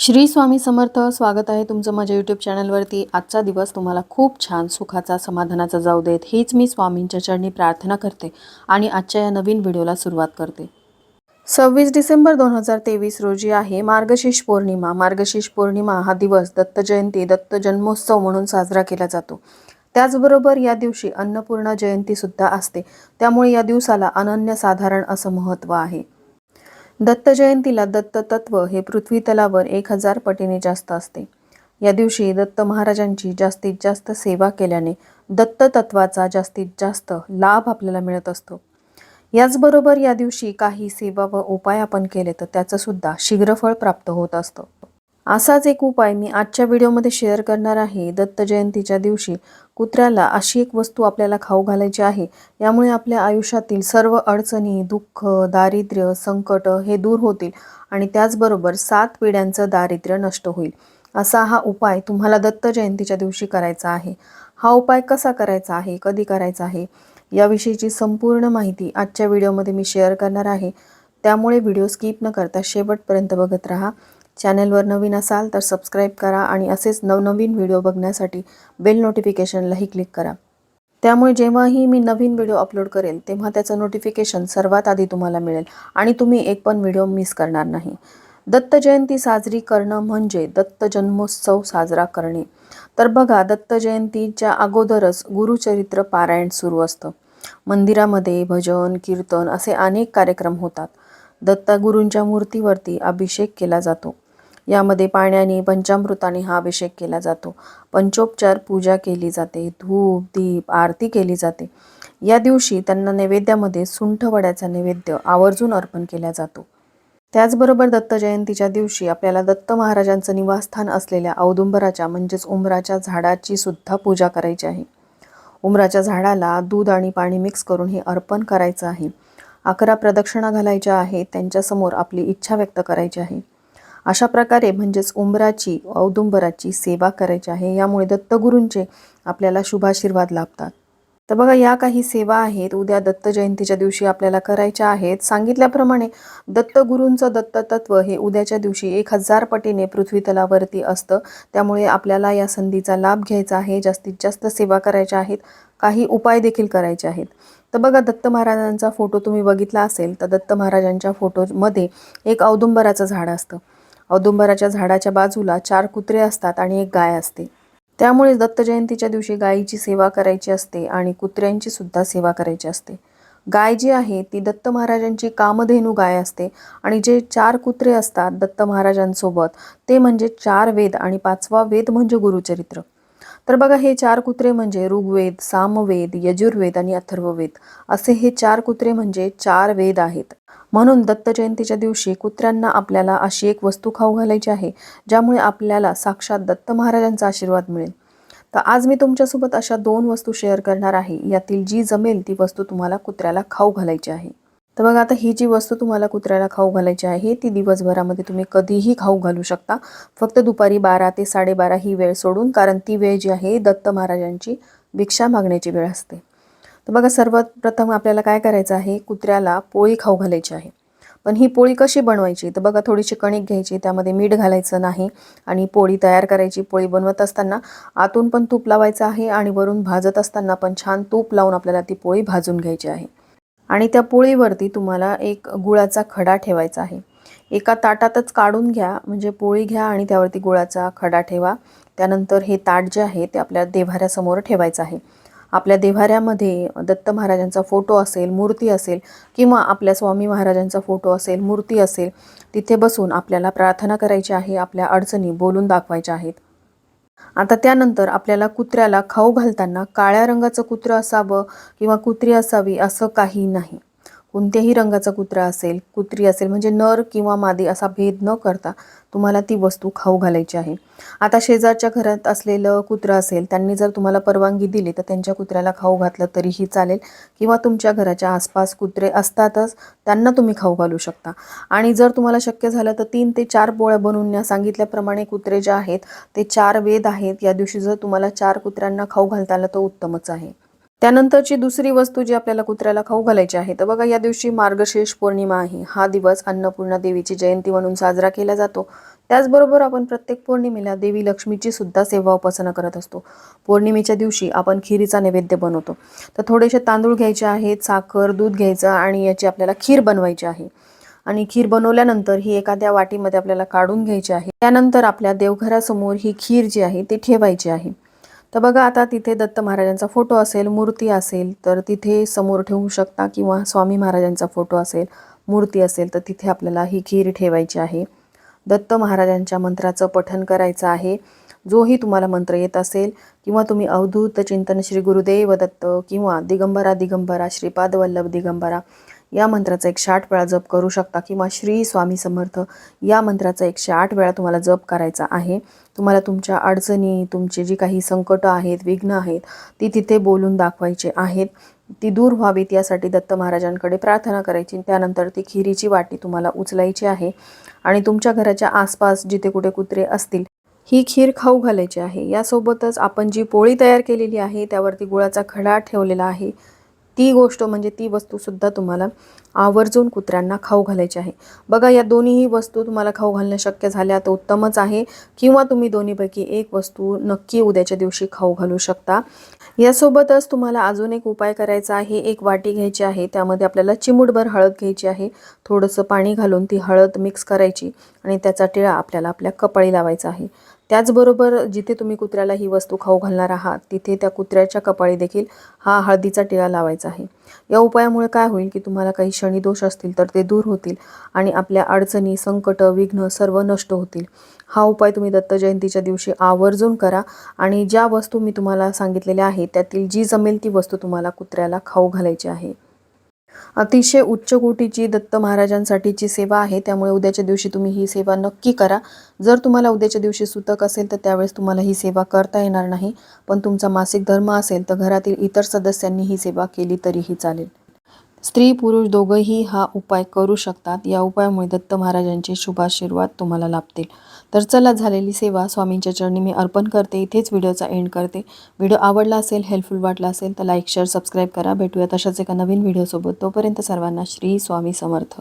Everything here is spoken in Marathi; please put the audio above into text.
श्री स्वामी समर्थ स्वागत आहे तुमचं माझ्या यूट्यूब चॅनलवरती आजचा दिवस तुम्हाला खूप छान सुखाचा समाधानाचा जाऊ देत. हीच मी स्वामींच्या चरणी प्रार्थना करते आणि आजच्या या नवीन व्हिडिओला सुरुवात करते. सव्वीस डिसेंबर दोन हजार तेवीस रोजी आहे मार्गशीर्ष पौर्णिमा. मार्गशीर्ष पौर्णिमा हा दिवस दत्त जयंती दत्त जन्मोत्सव म्हणून साजरा केला जातो. त्याचबरोबर या दिवशी अन्नपूर्णा जयंती सुद्धा असते. त्यामुळे या दिवसाला अनन्यसाधारण असं महत्त्व आहे. दत्त जयंतीला दत्त तत्व हे पृथ्वी तलावर एक हजार पटीने जास्त असते. या दिवशी दत्त महाराजांची जास्तीत जास्त सेवा केल्याने दत्त तत्वाचा जास्तीत जास्त लाभ आपल्याला मिळत असतो. याचबरोबर या दिवशी काही सेवा व उपाय आपण केले तर त्याचंसुद्धा शीघ्रफळ प्राप्त होत असतं. असाच एक उपाय मी आजच्या व्हिडिओमध्ये शेअर करणार आहे. दत्त जयंतीच्या दिवशी कुत्र्याला अशी एक वस्तू आपल्याला खाऊ घालायची आहे. यामुळे आपल्या आयुष्यातील सर्व अडचणी दुःख दारिद्र्य संकट हे दूर होतील आणि त्याचबरोबर सात पिढ्यांचं दारिद्र्य नष्ट होईल. असा हा उपाय तुम्हाला दत्त जयंतीच्या दिवशी करायचा आहे. हा उपाय कसा करायचा आहे कधी करायचा आहे याविषयीची संपूर्ण माहिती आजच्या व्हिडिओमध्ये मी शेअर करणार आहे. त्यामुळे व्हिडिओ स्किप न करता शेवटपर्यंत बघत राहा. चॅनलवर नवीन असाल तर सबस्क्राईब करा आणि असेच नवनवीन व्हिडिओ बघण्यासाठी बेल नोटिफिकेशनलाही क्लिक करा. त्यामुळे जेव्हाही मी नवीन व्हिडिओ अपलोड करेल तेव्हा त्याचं नोटिफिकेशन सर्वात आधी तुम्हाला मिळेल आणि तुम्ही एक पण व्हिडिओ मिस करणार नाही. दत्त जयंती साजरी करणं म्हणजे दत्त जन्मोत्सव साजरा करणे. तर बघा दत्त जयंतीच्या अगोदरच गुरुचरित्र पारायण सुरू असतं. मंदिरामध्ये भजन कीर्तन असे अनेक कार्यक्रम होतात. दत्तगुरूंच्या मूर्तीवरती अभिषेक केला जातो. यामध्ये पाण्याने पंचामृताने हा अभिषेक केला जातो. पंचोपचार पूजा केली जाते धूप दीप आरती केली जाते. या दिवशी त्यांना नैवेद्यामध्ये सुंठवड्याचा नैवेद्य आवर्जून अर्पण केला जातो. त्याचबरोबर दत्त जयंतीच्या दिवशी आपल्याला दत्त महाराजांचं निवासस्थान असलेल्या औदुंबराच्या म्हणजेच उमराच्या झाडाची सुद्धा पूजा करायची आहे. उमराच्या झाडाला दूध आणि पाणी मिक्स करून हे अर्पण करायचं आहे. अकरा प्रदक्षिणा घालायच्या आहेत त्यांच्यासमोर आपली इच्छा व्यक्त करायची आहे. अशा प्रकारे म्हणजेच उंबराची औदुंबराची सेवा करायची आहे. यामुळे दत्तगुरूंचे आपल्याला शुभाशीर्वाद लाभतात. तर बघा या काही सेवा आहेत. उद्या दत्त जयंतीच्या दिवशी आपल्याला करायच्या आहेत. सांगितल्याप्रमाणे दत्तगुरूंचं दत्ततत्व हे उद्याच्या दिवशी एक हजार पटीने पृथ्वीतलावरती असतं. त्यामुळे आपल्याला या संधीचा लाभ घ्यायचा आहे. जास्तीत जास्त सेवा करायच्या आहेत. काही उपाय देखील करायचे आहेत. तर बघा दत्त महाराजांचा फोटो तुम्ही बघितला असेल तर दत्त महाराजांच्या फोटोमध्ये एक औदुंबराचं झाड असतं. औदुंबराच्या झाडाच्या बाजूला चार कुत्रे असतात आणि एक गाय असते. त्यामुळे दत्त जयंतीच्या दिवशी गायीची सेवा करायची असते आणि कुत्र्यांची सुद्धा सेवा करायची असते. गाय जी आहे ती दत्त महाराजांची कामधेनू गाय असते आणि जे चार कुत्रे असतात दत्त महाराजांसोबत ते म्हणजे चार वेद आणि पाचवा वेद म्हणजे गुरुचरित्र. तर बघा हे चार कुत्रे म्हणजे ऋग्वेद सामवेद यजुर्वेद आणि अथर्ववेद. असे हे चार कुत्रे म्हणजे चार वेद आहेत. म्हणून दत्त जयंतीच्या दिवशी कुत्र्यांना आपल्याला अशी एक वस्तू खाऊ घालायची आहे ज्यामुळे आपल्याला साक्षात दत्त महाराजांचा आशीर्वाद मिळेल. तर आज मी तुमच्यासोबत अशा दोन वस्तू शेअर करणार आहे. यातील जी जमेल ती वस्तू तुम्हाला कुत्र्याला खाऊ घालायची आहे. तर बघा आता ही जी वस्तू तुम्हाला कुत्र्याला खाऊ घालायची आहे ती दिवसभरामध्ये तुम्ही कधीही खाऊ घालू शकता. फक्त दुपारी बारा ते साडेबारा ही वेळ सोडून कारण ती वेळ जी आहे दत्त महाराजांची भिक्षा मागण्याची वेळ असते. तर बघा सर्वात प्रथम आपल्याला काय करायचं आहे कुत्र्याला पोळी खाऊ घालायची आहे. पण ही पोळी कशी बनवायची? तर बघा थोडीशी कणिक घ्यायची त्यामध्ये मीठ घालायचं नाही आणि पोळी तयार करायची. पोळी बनवत असताना आतून पण तूप लावायचं आहे आणि वरून भाजत असताना पण छान तूप लावून आपल्याला ती पोळी भाजून घ्यायची आहे. आणि त्या पोळीवरती तुम्हाला एक गुळाचा खडा ठेवायचा आहे. एका ताटातच काढून घ्या म्हणजे पोळी घ्या आणि त्यावरती गुळाचा खडा ठेवा. त्यानंतर हे ताट जे आहे ते आपल्या देव्हाऱ्यासमोर ठेवायचं आहे. आपल्या देव्हाऱ्यामध्ये दत्त महाराजांचा फोटो असेल मूर्ती असेल किंवा आपल्या स्वामी महाराजांचा फोटो असेल मूर्ती असेल तिथे बसून आपल्याला प्रार्थना करायची आहे आपल्या अडचणी बोलून दाखवायच्या आहेत. आता त्यानंतर आपल्याला कुत्र्याला खाऊ घालताना काळ्या रंगाचं कुत्रं असावं किंवा कुत्री असावी असं काही नाही. कोणत्याही रंगाचा कुत्रा असेल कुत्री असेल म्हणजे नर किंवा मादी असा भेद न करता तुम्हाला ती वस्तू खाऊ घालायची आहे. आता शेजारच्या घरात असलेलं कुत्रं असेल त्यांनी जर तुम्हाला परवानगी दिली तर त्यांच्या कुत्र्याला खाऊ घातलं तरीही चालेल. किंवा तुमच्या घराच्या आसपास कुत्रे असतातच त्यांना तुम्ही खाऊ घालू शकता. आणि जर तुम्हाला शक्य झालं तर तीन ते चार पोळ्या बनवून सांगितल्याप्रमाणे कुत्रे जे आहेत ते चार वेद आहेत. या दिवशी जर तुम्हाला चार कुत्र्यांना खाऊ घालता आलं तर उत्तमच आहे. त्यानंतरची दुसरी वस्तू जी आपल्याला कुत्र्याला खाऊ घालायची आहे तर बघा या दिवशी मार्गशीर्ष पौर्णिमा आहे. हा दिवस अन्नपूर्णा देवीची जयंती म्हणून साजरा केला जातो. त्याचबरोबर आपण प्रत्येक पौर्णिमेला देवी लक्ष्मीची सुद्धा सेवा उपासना करत असतो. पौर्णिमेच्या दिवशी आपण खिरीचा नैवेद्य बनवतो. तर थोडेसे तांदूळ घ्यायचे आहेत साखर दूध घ्यायचं आणि याची आपल्याला खीर बनवायची आहे. आणि खीर बनवल्यानंतर ही एखाद्या वाटीमध्ये आपल्याला काढून घ्यायची आहे. त्यानंतर आपल्या देवघरासमोर ही खीर जी आहे ती ठेवायची आहे. तर बघा आता तिथे दत्त महाराजांचा फोटो असेल मूर्ती असेल तर तिथे समोर ठेवू शकता किंवा स्वामी महाराजांचा फोटो असेल मूर्ती असेल तर तिथे आपल्याला ही खीर ठेवायची आहे. दत्त महाराजांच्या मंत्राचं पठन करायचं आहे. जोही तुम्हाला मंत्र येत असेल किंवा तुम्ही अवधूत चिंतन श्री गुरुदेव दत्त किंवा दिगंबरा दिगंबरा श्रीपाद वल्लभ दिगंबरा या मंत्राचा एकशे आठ वेळा जप करू शकता किंवा श्री स्वामी समर्थ या मंत्राचा एकशे आठ वेळा तुम्हाला जप करायचा आहे. तुम्हाला तुमच्या अडचणी तुमची जी काही संकटं आहेत विघ्न आहेत ती तिथे बोलून दाखवायचे आहेत. ती दूर व्हावीत यासाठी दत्त महाराजांकडे प्रार्थना करायची त्यानंतर ती खिरीची वाटी तुम्हाला उचलायची आहे. आणि तुमच्या घराच्या आसपास जिथे कुठे कुत्रे असतील ही खीर खाऊ घालायची आहे. यासोबतच आपण जी पोळी तयार केलेली आहे त्यावरती गुळाचा खडा ठेवलेला आहे. ती गोष्ट म्हणजे ती वस्तूसुद्धा तुम्हाला आवर्जून कुत्र्यांना खाऊ घालायची आहे. बघा या दोन्हीही वस्तू तुम्हाला खाऊ घालणं शक्य झाल्या तर उत्तमच आहे. किंवा तुम्ही दोन्हीपैकी एक वस्तू नक्की उद्याच्या दिवशी खाऊ घालू शकता. यासोबतच तुम्हाला अजून एक उपाय करायचा आहे. एक वाटी घ्यायची आहे. त्यामध्ये आपल्याला चिमूटभर हळद घ्यायची आहे. थोडंसं पाणी घालून ती हळद मिक्स करायची आणि त्याचा टिळा आपल्याला आपल्या कपाळी लावायचा आहे. त्याचबरोबर जिथे तुम्ही कुत्र्याला ही वस्तू खाऊ घालणार आहात तिथे त्या कुत्र्याच्या कपाळी देखील हा हळदीचा टिळा लावायचा आहे. या उपायामुळे काय होईल की तुम्हाला काही शनिदोष असतील तर ते दूर होतील आणि आपल्या अडचणी संकट विघ्न सर्व नष्ट होतील. हा उपाय तुम्ही दत्त जयंतीच्या दिवशी आवर्जून करा आणि ज्या वस्तू मी तुम्हाला सांगितलेल्या आहेत त्यातील जी जमेल ती वस्तू तुम्हाला कुत्र्याला खाऊ घालायची आहे. अतिशय उच्च कोटीची दत्त महाराजांसाठीची सेवा आहे. त्यामुळे उद्याच्या दिवशी तुम्ही ही सेवा नक्की करा. जर तुम्हाला उद्याच्या दिवशी सुतक असेल तर त्यावेळेस तुम्हाला ही सेवा करता येणार नाही. पण तुमचा मासिक धर्म असेल तर घरातील इतर सदस्यांनी ही सेवा केली तरीही चालेल. स्त्री पुरुष दोघंही हा उपाय करू शकतात. या उपायामुळे दत्त महाराजांचे शुभाशीर्वाद तुम्हाला लाभतील. तर चला झालेली सेवा. स्वामींच्या चरणी मी अर्पण करते. इथेच व्हिडिओचा एंड करते. व्हिडिओ आवडला असेल हेल्पफुल वाटला असेल तर लाईक शेअर सबस्क्राईब करा. भेटूया तशाच एका नवीन व्हिडिओसोबत. तोपर्यंत सर्वांना श्री स्वामी समर्थ.